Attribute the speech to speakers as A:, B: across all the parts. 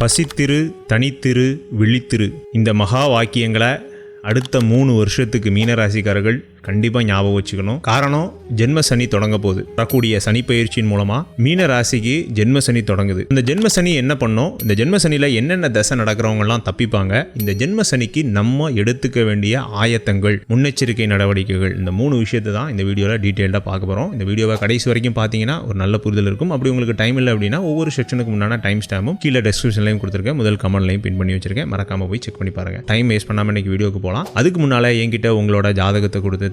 A: பசித்திரு தனித்திரு விழித்திரு. இந்த மகா வாக்கியங்களை அடுத்த மூணு வருஷத்துக்கு மீனராசிக்காரர்கள் கண்டிப்பாக ஞாபகம் வச்சுக்கணும். காரணம் ஜென்ம சனி தொடங்க போகுது. வரக்கூடிய சனி பயிற்சியின் மூலமாக மீன ராசிக்கு ஜென்ம சனி தொடங்குது. இந்த ஜென்ம சனி என்ன பண்ணோம்? இந்த ஜென்ம சனியில் என்னென்ன தசை நடக்கிறவங்கலாம் தப்பிப்பாங்க? இந்த ஜென்ம சனிக்கு நம்ம எடுத்துக்க வேண்டிய ஆயத்தங்கள் முன்னெச்சரிக்கை நடவடிக்கைகள் இந்த மூணு விஷயத்தை தான் இந்த வீடியோவில் டீட்டெயில்டாக பார்க்க போகிறோம் இந்த வீடியோவை கடைசி வரைக்கும் பார்த்தீங்கன்னா ஒரு நல்ல புரிதல் இருக்கும். அப்படி உங்களுக்கு டைம் இல்லை அப்படின்னா ஒவ்வொரு செக்ஷனுக்கு முன்னாடி டைம் ஸ்டாம்பும் கீழே டெஸ்கிரிப்ஷன்லையும் கொடுத்துருக்கேன். முதல் கமெண்ட்லையும் பின் பண்ணி வச்சிருக்கேன். மறக்காமல் போய் செக் பண்ணி பாருங்கள் டைம் வேஸ்ட் பண்ணாமல் இன்னைக்கு வீடியோக்கு போகலாம் அதுக்கு முன்னால் என்கிட்ட உங்களோட ஜாதகத்தை கொடுத்து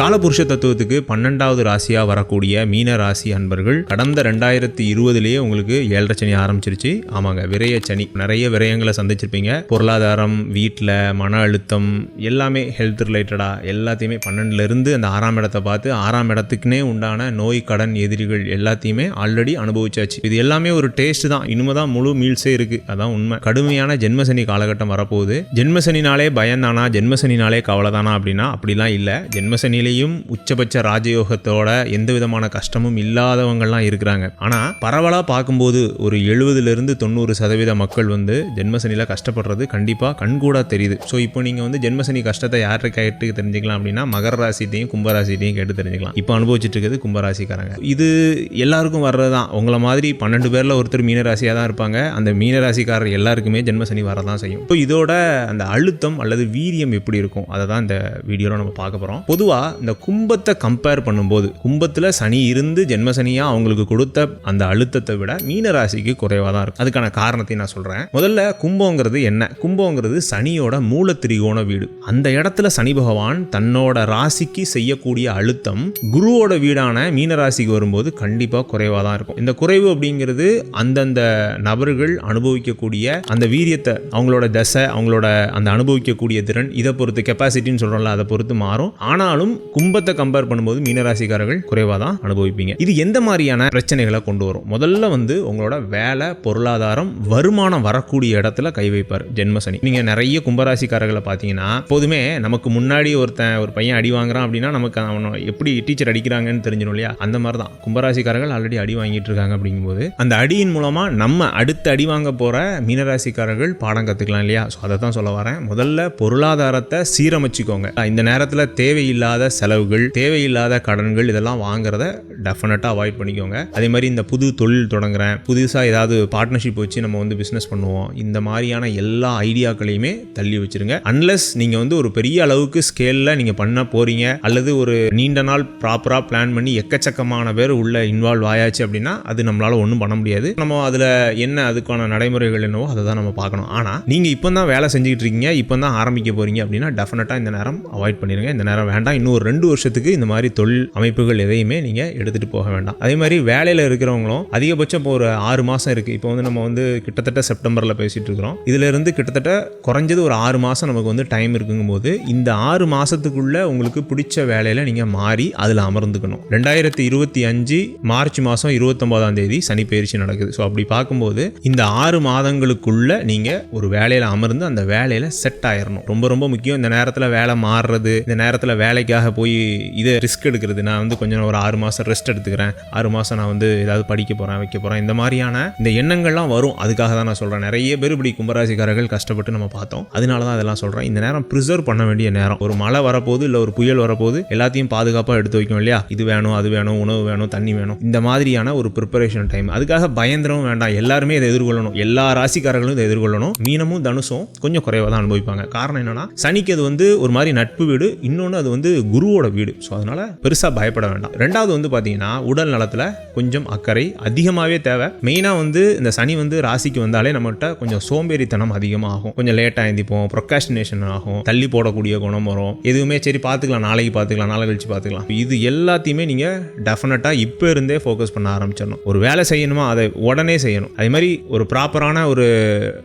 A: காலபுருஷ தத்துவத்துக்கு பன்னெண்டாவது ராசியாக வரக்கூடிய மீன ராசி அன்பர்கள் கடந்த ரெண்டாயிரத்தி இருபதுலேயே உங்களுக்கு ஏழரை சனி ஆரம்பிச்சிருச்சு. ஆமாங்க விரைய சனி. நிறைய விரயங்களை சந்திச்சிருப்பீங்க. பொருளாதாரம் வீட்டில் மன அழுத்தம் எல்லாமே ஹெல்த் ரிலேட்டடாக எல்லாத்தையுமே பன்னெண்டுலேருந்து அந்த ஆறாம் இடத்தை பார்த்து ஆறாம் இடத்துக்குனே உண்டான நோய் கடன் எதிரிகள் எல்லாத்தையுமே ஆல்ரெடி அனுபவிச்சாச்சு. இது எல்லாமே ஒரு டேஸ்ட் தான். இனிமே தான் முழு மீல்ஸே இருக்குது அதான் உண்மை. கடுமையான ஜென்மசனி காலகட்டம் வரப்போகுது. ஜென்மசனினாலே பயந்தானா? ஜென்மசனினாலே கவலை தானா அப்படின்னா? அப்படிலாம் இல்லை. ஜென்மசனிலேயும் உச்சபட்ச ராஜயோகத்தோட எந்த விதமான கஷ்டமும் இல்லாதவங்கள்லாம் இருக்கிறாங்க. ஆனால் பரவலாக பார்க்கும்போது ஒரு எழுபதுலேருந்து தொண்ணூறு சதவீத மக்கள் வந்து ஜென்மசனியில் கஷ்டப்படுறது கண்டிப்பாக கண்கூடா தெரியுது. ஸோ இப்போ நீங்கள் வந்து ஜென்மசனி கஷ்டத்தை யார்கிட்ட கேட்டு தெரிஞ்சுக்கலாம் அப்படின்னா மகர ராசிட்டையும் கும்பராசிட்டையும் கேட்டு தெரிஞ்சுக்கலாம். இப்போ அனுபவிச்சுட்டு இருக்கிறது கும்பராசிக்காரங்க இது எல்லாருக்கும் வர்றது தான் உங்களை மாதிரி பன்னெண்டு பேரில் ஒருத்தர் மீனராசியாக தான் இருப்பாங்க. அந்த மீனராசிக்காரர் எல்லாருக்குமே ஜென்மசனி வரதான் செய்யும். இப்போ இதோட அந்த அழுத்தம் அல்லது வீரியம் எப்படி இருக்கும்? அதை தான் இந்த வீடியோவில் நம்ம பார்க்க போகிறோம் பொதுவாக இந்த கும்பத்தை கம்பேர் பண்ணும்போது கும்பத்தில் சனி இருந்து ஜென்மசனியாக அவங்களுக்கு கொடுத்த அந்த அழுத்தத்தை விட மீனராசிக்கு குறைவாக தான் இருக்கும். அதுக்கான காரணத்தை நான் சொல்கிறேன் முதல்ல கும்பங்கிறது என்ன? கும்பங்கிறது சனியோட மூல திரிகோண வீடு. அந்த இடத்துல சனி பகவான் தன்னோட ராசிக்கு செய்யக்கூடிய அழுத்தம் குருவோட வீடான மீனராசிக்கு வரும்போது கண்டிப்பாக குறைவாக தான் இருக்கும். இந்த குறைவு அப்படிங்கிறது அந்தந்த நபர்கள் அனுபவிக்கக்கூடிய அந்த வீரியத்தை அவங்களோட தசை அவங்களோட அந்த அனுபவிக்கக்கூடிய திறன் இதை பொறுத்து கெப்பாசிட்டின்னு சொல்கிறோம்ல அதை பொறுத்து மாறும். ஆனாலும் கும்பத்தை கம்பேர் பண்ணும்போது மீனராசிக்காரர்கள் குறைவாக தான் அனுபவிப்பீங்க. இது எந்த மாதிரியான பிரச்சனைகளை கொண்டு வரும்? முதல்ல வந்து உங்களோட வேலை பொருளாதாரம் வருமானம் வரக்கூடிய இடத்துல கை வைப்பார் ஜென்மசனி. நீங்கள் நிறைய கும்பராசிக்காரர்களை பார்த்தீங்கன்னா எப்போதுமே நமக்கு முன்னாடி ஒருத்தன் ஒரு பையன் அடி வாங்குறான் அப்படின்னா நமக்கு அவனை எப்படி டீச்சர் அடிக்கிறாங்கன்னு தெரிஞ்சிடும் இல்லையா? அந்த மாதிரி தான் கும்பராசிக்காரர்கள் ஆல்ரெடி அடி வாங்கிட்டு இருக்காங்க அப்படிங்கும்போது அந்த அடியின் மூலமாக நம்ம அடுத்து அடி வாங்க போகிற மீனராசிக்காரர்கள் பாடம் கற்றுக்கலாம் இல்லையா? ஸோ அதை தான் சொல்ல வரேன். முதல்ல பொருளாதாரத்தை சீரமைச்சிக்கோங்க. இந்த நேரத்தில் தேவையில்லாத செலவுகள் தேவையில்லாத கடன்கள் இதெல்லாம் வாங்குறத டெஃபினட்டாக அவாய்ட் பண்ணிக்கோங்க. அதே மாதிரி இந்த புது தொழில் தொடங்குறேன் புதுசாக ஏதாவது பார்ட்னர்ஷிப் வச்சு நம்ம வந்து பிஸ்னஸ் பண்ணுவோம் இந்த மாதிரியான எல்லா ஐடியாக்களையுமே தள்ளி வச்சிருங்க. அன்லஸ் நீங்கள் வந்து ஒரு பெரிய அளவுக்கு ஸ்கேலில் நீங்கள் பண்ண போகிறீங்க அல்லது ஒரு நீண்ட நாள் ப்ராப்பராக பிளான் பண்ணி எக்கச்சக்கமான பேர் உள்ள இன்வால்வ் ஆயாச்சு அப்படின்னா அது நம்மளால் ஒன்றும் பண்ண முடியாது. நம்ம அதில் என்ன அதுக்கான நடைமுறைகள் என்னவோ அதை தான் நம்ம பார்க்கணும். ஆனால் நீங்கள் இப்போ தான் வேலை செஞ்சுக்கிட்டு இருக்கீங்க இப்போ தான் ஆரம்பிக்க போகிறீங்க அப்படின்னா டெஃபினட்டாக இந்த நேரம் அவாய்ட் பண்ணிடுங்க இந்த நேரம் வேண்டாம் இன்னும் ஒரு ரெண்டு வருஷத்துக்கு இந்த மாதிரி தொழில் அமைப்புகள் எதையுமே நீங்கள் எடுத்துகிட்டு போக வேண்டாம். அதே மாதிரி வேலையில் இருக்கிறவங்களும் அதிகபட்சம் இப்போ ஒரு ஆறு மாதம் இருக்குது இப்போ வந்து நம்ம வந்து கிட்டத்தட்ட செப்டம்பரில் பேசிகிட்டு இருக்கிறோம். இதுல இருந்து கிட்டத்தட்ட குறைஞ்சது ஒரு ஆறு மாதம் நமக்கு வந்து டைம் இருக்குங்கும்போது இந்த ஆறு மாதத்துக்குள்ளே உங்களுக்கு பிடிச்ச வேலையில் நீங்கள் மாறி அதில் அமர்ந்துக்கணும். ரெண்டாயிரத்தி இருபத்தி அஞ்சு மார்ச் மாதம் இருபத்தொம்போதாம் தேதி சனி பயிற்சி நடக்குது. ஸோ அப்படி பார்க்கும்போது இந்த ஆறு மாதங்களுக்குள்ள நீங்கள் ஒரு வேலையில் அமர்ந்து அந்த வேலையில் செட் ஆயிடணும் ரொம்ப ரொம்ப முக்கியம். இந்த நேரத்தில் வேலை மாறுறது இந்த நேரத்தில் வேலைக்காக போய் இதை ரிஸ்க் எடுக்கிறது. நான் வந்து கொஞ்சம் ஒரு ஆறு மாதம் ரெஸ்ட் எடுத்துக்கிறேன். ஆறு மாதம் நான் வந்து ஏதாவது படிக்க போகிறேன் வைக்க போகிறேன் இந்த மாதிரியான இந்த எண்ணங்கள்லாம் வரும். அதுக்காக தான் நான் சொல்கிறேன் நிறைய பேர் இப்படி கும்பராசிக்காரர்கள் கஷ்டப்பட்டு நம்ம பார்த்தோம். அதனால தான் அதெல்லாம் சொல்கிறேன் இந்த நேரம் ப்ரிசர்வ் பண்ண வேண்டிய நேரம். ஒரு மழை வரப்போகுது இல்லை ஒரு புயல் வரப்போகுது எல்லாத்தையும் பாதுகாப்பாக எடுத்து வைக்கும் இல்லையா? இது வேணும் அது வேணும் உணவு வேணும் தண்ணி வேணும். இந்த மாதிரியான ஒரு ப்ரிப்பரேஷன் டைம் அதுக்காக பயந்திரமும் வேண்டாம். எல்லாருமே இதை எதிர்கொள்ளணும். எல்லா ராசிக்காரர்களும் இதை எதிர்கொள்ளணும். மீனமும் தனுசும் கொஞ்சம் குறைவாக தான் அனுபவிப்பாங்க. காரணம் என்னன்னா சனிக்கு அது வந்து ஒரு மாதிரி நட்பு வீடு. இன்னொன்று அது வந்து குருவோட வீடு. ஸோ அதனால பெருசாக பயப்பட வேண்டாம். ரெண்டாவது வந்து பார்த்தீங்கன்னா உடல் நலத்தில் கொஞ்சம் அக்கறை அதிகமாகவே தேவை. மெயினாக வந்து இந்த சனி வந்து ராசிக்கு வந்தாலே நம்மகிட்ட கொஞ்சம் சோம்பேறித்தனம் அதிகமாகும். கொஞ்சம் லேட்டாக எந்திப்போம் ப்ரொக்காஸ்டினேஷன் ஆகும் தள்ளி போடக்கூடிய குணம் வரும். எதுவுமே சரி பார்த்துக்கலாம் நாளைக்கு பார்த்துக்கலாம் நாளை கழிச்சு பார்த்துக்கலாம் இது எல்லாத்தையுமே நீங்கள் டெஃபினட்டாக இப்போ இருந்தே ஃபோக்கஸ் பண்ண ஆரம்பிச்சிடணும். ஒரு வேலை செய்யணுமா அதை உடனே செய்யணும். அதே மாதிரி ஒரு ப்ராப்பரான ஒரு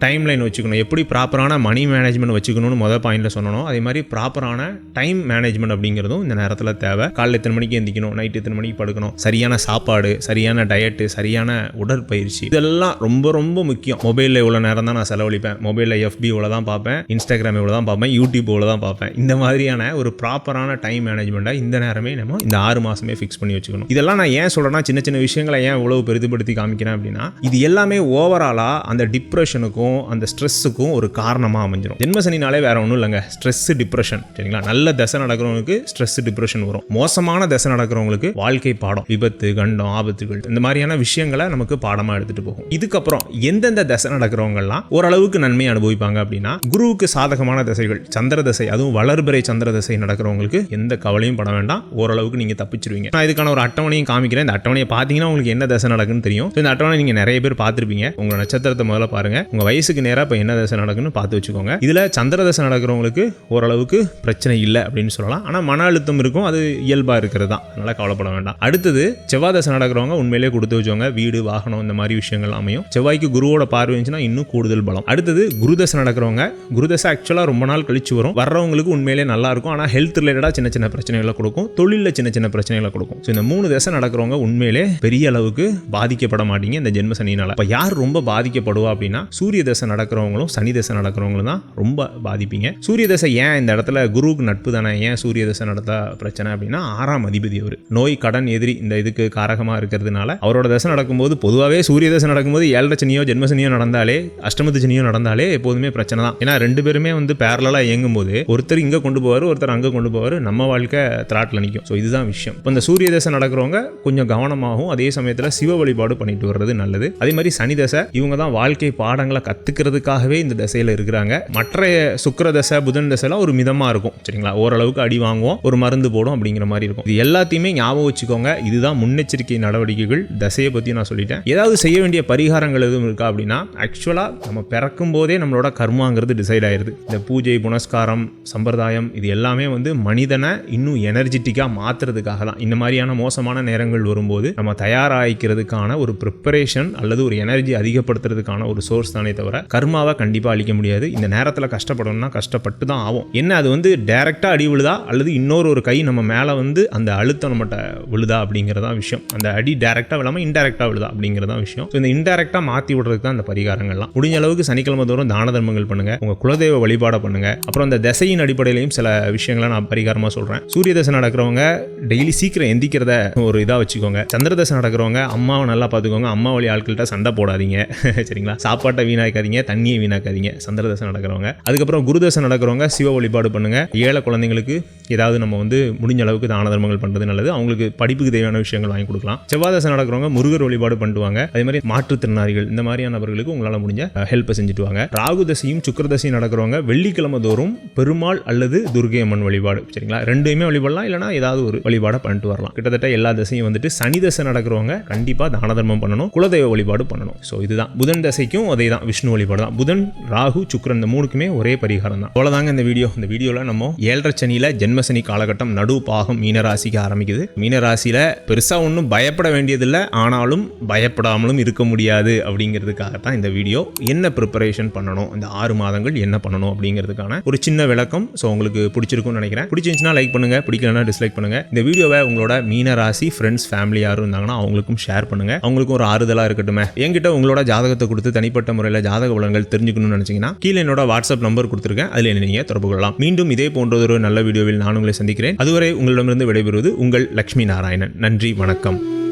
A: டைம் லைன் வச்சுக்கணும். எப்படி ப்ராப்பரான மணி மேனேஜ்மெண்ட் வச்சுக்கணும்னு மொதல் பாயிண்டில் சொன்னணும் அதே மாதிரி ப்ராப்பரான டைம் மேனேஜ்மெண்ட் அப்படிங்கிறதும் இந்த நேரத்தில் தேவை. காலைல எத்தனை மணிக்கு எந்திக்கணும்? நைட் எத்தனை மணிக்கு படுக்கணும்? சரியான சாப்பாடு சரியான டயட்டு சரியான உடற்பயிற்சி. இதெல்லாம் ரொம்ப ரொம்ப முக்கியம். மொபைலில் இவ்வளோ நேரம் தான் நான் செலவழிப்பேன். மொபைலில் எஃபி இவ்வளோ தான் பார்ப்பேன். இன்ஸ்டாகிராம் இவ்வளோ தான் பார்ப்பேன். யூடியூப் இவ்வளோ தான் பார்ப்பேன். இந்த மாதிரியான ஒரு ப்ராப்பரான டைம் மேனேஜ்மெண்ட்டாக இந்த நேரமே நம்ம இந்த ஆறு மாதமே ஃபிக்ஸ் பண்ணி வச்சுக்கணும். இதெல்லாம் நான் ஏன் சொல்கிறேன்னா சின்ன சின்ன விஷயங்களை ஏன் இவ்வளோ பெரிதுபடுத்தி காமிக்கிறேன் அப்படின்னா இது எல்லாமே ஓவராலாக அந்த டிப்ரெஷனுக்கும் அந்த ஸ்ட்ரெஸ்ஸுக்கும் ஒரு காரணமாக அமைஞ்சிடும் ஜென்மசனினாலே வேற ஒன்றும் இல்லைங்க. ஸ்ட்ரெஸ் டிப்ரெஷன் சரிங்களா? நல்ல தசை நடக்கிறவங்களுக்கு ஸ்ட்ரெஸ் டிப்ரெஷன் வரும். மோசமான தசை நடக்கிறவங்களுக்கு வாழ்க்கை பாடம் விபத்து கண்டம் ஆபத்துகள் இந்த மாதிரியான விஷயங்களை நமக்கு பாடமாக எடுத்துகிட்டு போகும். இதுக்கப்புறம் எந்தெந்த தசை நடக்கிறவங்கலாம் ஓரளவுக்கு நன்மை அனுபவிப்பாங்க அப்படின்னா குருவுக்கு சாதகமான தசைகள் சந்திர தசை அதுவும் வளர்பிறை சந்திர தசை நடக்கிறவங்களுக்கு எந்த கவலையும் பட வேண்டாம். ஓரளவுக்கு நீங்கள் தப்பிச்சிருவீங்க. நான் இதுக்கான ஒரு அட்டவணையும் காமிக்கிறேன். இந்த அட்டவணையை பார்த்தீங்கன்னா உங்களுக்கு என்ன தசை நடக்குன்னு தெரியும். இந்த அட்டவணை நீங்கள் நிறைய பேர் பார்த்துருப்பீங்க. உங்கள் நட்சத்திரத்தை முதல்ல பாருங்க. உங்கள் வயசுக்கு நேராக இப்போ என்ன தசை நடக்குன்னு பார்த்து வச்சுக்கோங்க. இதில் சந்திர தசை நடக்கிறவங்களுக்கு ஓரளவுக்கு பிரச்சனை இல்லை அப்படின்னு சொல்லலாம். ஆனால் மன அழுத்தம் இருக்கும் அது இயல்பாக இருக்கிறது தான் அதனால் கவலைப்பட வேண்டாம். அடுத்தது செவ்வாய் தசை நடக்கிறவங்க உண்மையிலேயே கொடுத்து வச்சவங்க வீடு வாகனம் இந்த மாதிரி விஷயங்கள் அமையும். செவ்வாய்க்கு குருவோட பார்வை இருந்துச்சுன்னா இன்னும் கூடுதல் பலம். அடுத்தது குருதசை நடக்கிறவங்க குருதசை ஆக்சுவலாக ரொம்ப நாள் கழிச்சு வரும். வர்றவங்களுக்கு உண்மையிலே நல்லா இருக்கும். ஆனால் ஹெல்த் ரிலேட்டடாக சின்ன சின்ன பிரச்சனைகளை கொடுக்கும். தொழிலில் சின்ன சின்ன பிரச்சனைகளை கொடுக்கும். ஸோ இந்த மூணு தசை நடக்கிறவங்க உண்மையிலே பெரிய அளவுக்கு பாதிக்கப்பட மாட்டீங்க இந்த ஜென்ம சனினால் இப்போ யார் ரொம்ப பாதிக்கப்படுவா அப்படின்னா சூரிய தசை நடக்கிறவங்களும் சனி தசை நடக்கிறவங்களும் தான் ரொம்ப பாதிப்பீங்க. சூரிய தசை ஏன் இந்த இடத்துல குருவுக்கு நட்பு தானே? ஏன் சூரிய தசை நடந்தா பிரச்சனை அப்படின்னா ஆறாம் அதிபதி அவர். நோய் கடன் எதிரி இந்த இதுக்கு காரகமாக இருக்கிறதுனால அவரோட தசை நடக்கும்போது பொதுவாகவே சூரிய தசை நடக்கும்போது ஏழரை சனியோ ஜென்மசனியோ நடந்தாலே அஷ்டமத்து சனியோ நடந்தாலே எப்போதுமே பிரச்சனை தான். ஏன்னா ரெண்டு பேருமே வந்து பேரலாக இயங்கும்போது ஒருத்தர் இங்கே கொண்டு போவார் ஒருத்தர் அங்கே கொண்டு போவார் நம்ம வாழ்க்கை திராட்டில் நிற்கும் ஸோ இதுதான் விஷயம். இப்போ இந்த சூரிய தசை நடக்கிறவங்க கொஞ்சம் கவனமாகவும் அதே சமயத்தில் சிவ வழிபாடு பண்ணிட்டு வர்றது நல்லது. அதே மாதிரி சனி தசை இவங்க தான் வாழ்க்கை பாடங்களை கற்றுக்கிறதுக்காகவே இந்த தசையில் இருக்கிறாங்க. மற்ற சுக்கர தசை புதன் தசைலாம் ஒரு மிதமாக இருக்கும். சரிங்களா? ஓரளவுக்கு அடி வாங்குவோம். ஒரு மருந்து போடும் அப்படிங்கிற மாதிரி இருக்கும். இது எல்லாத்தையுமே ஞாபகம் வச்சுக்கோங்க. இதுதான் முன்னெச்சரிக்கை நடவடிக்கைகள். தசையை பற்றி நான் சொல்லிட்டேன். ஏதாவது செய்ய வேண்டிய பரிகாரங்கள் எதுவும் இருக்கா அப்படின்னா ஆக்சுவலாக நம்ம பிறக்கும் போதே நம்மளோட கர்மாங்கிறது டிசைட் ஆயிருது. இந்த பூஜை புனஸ்காரம் சம்பிரதாயம் இது எல்லாமே வந்து மனிதனை இன்னும் எனர்ஜெட்டிக்காக மாற்றுறதுக்காக தான் இந்த மாதிரியான மோசமான நேரங்கள் வரும்போது நம்ம தயாராகிக்கிறதுக்கான ஒரு ப்ரிப்பரேஷன் அல்லது ஒரு எனர்ஜி அதிகப்படுத்துறதுக்கான ஒரு சோர்ஸ் தானே தவிர கர்மாவை கண்டிப்பாக அழிக்க முடியாது. இந்த நேரத்தில் கஷ்டப்படணும்னா கஷ்டப்பட்டு தான் ஆகும். என்ன அது வந்து டைரெக்டாக அடி விழுதா அல்லது இன்னொரு ஒரு கை நம்ம மேலே வந்து அந்த அழுத்தம் நம்மகிட்ட விழுதா அப்படிங்கிறதா விஷயம். அந்த அடி டைரெக்டாக விழாமல் இன்டெரக்டாக விழுதா அப்படிங்கிறதா விஷயம். ஸோ இந்த இன்டெரக்டாக மாற்றி விடுறதுக்கு தான் அந்த பரிகாரங்கள்லாம். முடிஞ்ச அளவுக்கு சனிக்கிழமை தோறும் தான தர்மங்கள் பண்ணுங்கள் உங்கள் குலதெய்வ வழிபாடை பண்ணுங்கள் அப்புறம் அந்த திசையின் அடிப்படையிலையும் சில விஷயங்களை நான் பரிகாரமாக சொல்கிறேன் சூரிய தசை நடக்கிறவங்க டெய்லி சீக்கிரம் எந்திக்கிறத ஒரு இதாக வச்சுக்கோங்க. சந்திர தசை நடக்கிறவங்க அம்மாவை நல்லா பார்த்துக்கோங்க. அம்மா வழி ஆட்கள்கிட்ட சண்டை போடாதீங்க. சரிங்களா? சாப்பாட்டை வீணாக்காதீங்க. தண்ணியை வீணாக்காதீங்க. சந்திர தசை நடக்கிறவங்க. அதுக்கப்புறம் குருதசை நடக்கிறவங்க சிவ வழிபாடு பண்ணுங்க. ஏழை குழந்தைங்களுக்கு ஏதாவது நம்ம வந்து முடிஞ்ச அளவுக்கு தான தர்மங்கள் பண்ணுறது நல்லது. அவங்களுக்கு படிப்புக்கு தேவையான விஷயங்கள் வாங்கி கொடுக்கலாம். செவ்வாதசை நடக்கிறவங்க முருகர் வழிபாடு பண்ணுவாங்க. அதே மாதிரி மாற்றுத்திறனாளிகள் இந்த மாதிரியான நபர்களுக்கு உங்களால் முடிஞ்ச ஹெல்ப்பை செஞ்சுட்டு வாங்க ராகு தசையும் சுக்கரதசையும் நடக்கிறவங்க வெள்ளிக்கிழமை தோறும் பெருமாள் அல்லது துர்கை அம்மன் வழிபாடு. சரிங்களா? ரெண்டுமே வழிபடலாம். இல்லைனா ஏதாவது ஒரு வழிபாடை பண்ணிட்டு வரலாம். கிட்டத்தட்ட எல்லா தசையும் வந்துட்டு சனி தசை நடக்கிறவங்க கண்டிப்பாக தான தர்மம் பண்ணணும். குலதெய்வ வழிபாடு பண்ணணும். ஸோ இதுதான். புதன் தசைக்கும் அதே தான் விஷ்ணு வழிபாடு தான். புதன் ராகு சுக்கிரன் இந்த மூணுக்குமே ஒரே பரிகாரம் தான். அவ்வளோதாங்க இந்த வீடியோ. இந்த வீடியோவில் நம்ம ஏழரை சனியில் ஜென்மசனி காலகட்டம் நடு பாகம் மீனராசிக்கு ஆரம்பிக்குது. மீனராசியில் பெருசாக ஒன்றும் பயப்பட வேண்டியதில்லை. ஆனாலும் பயப்படாமலும் இருக்க முடியாது அப்படிங்கிறதுக்காக தான் இந்த வீடியோ. என்ன ப்ரிப்பரேஷன் பண்ணணும்? இந்த ஆறு மாதங்கள் என்ன பண்ணணும் அப்படிங்கிறதுக்கான ஒரு சின்ன விளக்கம். ஸோ உங்களுக்கு பிடிச்சிருக்கும்னு நினைக்கிறேன். பிடிச்சிருந்துச்சுன்னா லைக் பண்ணுங்க. பிடிக்கலன்னா டிஸ்லைக் பண்ணுங்க. இந்த வீடியோவை உங்களோட மீனராசி ஃப்ரெண்ட்ஸ் ஃபேமிலி யாரும் இருந்தாங்கன்னா அவங்களுக்கும் ஷேர் பண்ணுங்க. அவங்களுக்கும் ஒரு ஆறுதலாக இருக்கட்டுமே. என்கிட்ட உங்களோட ஜாதகத்தை கொடுத்து தனிப்பட்ட முறையில் ஜாதக பலன்கள் தெரிஞ்சுக்கணும்னு நினைச்சீங்கன்னா கீழே என்னோட வாட்ஸ்அப் நம்பர் கொடுத்துருக்கேன். அதில் என்ன நீங்கள் தொடர்பு கொள்ளலாம். மீண்டும் இதே போன்ற ஒரு நல்ல வீடியோவில் நான் உங்களை சந்திக்கிறேன். அதுவரை உங்களிடமிருந்து விடைபெறுவது உங்கள் லக்ஷ்மி நாராயணன். நன்றி வணக்கம்.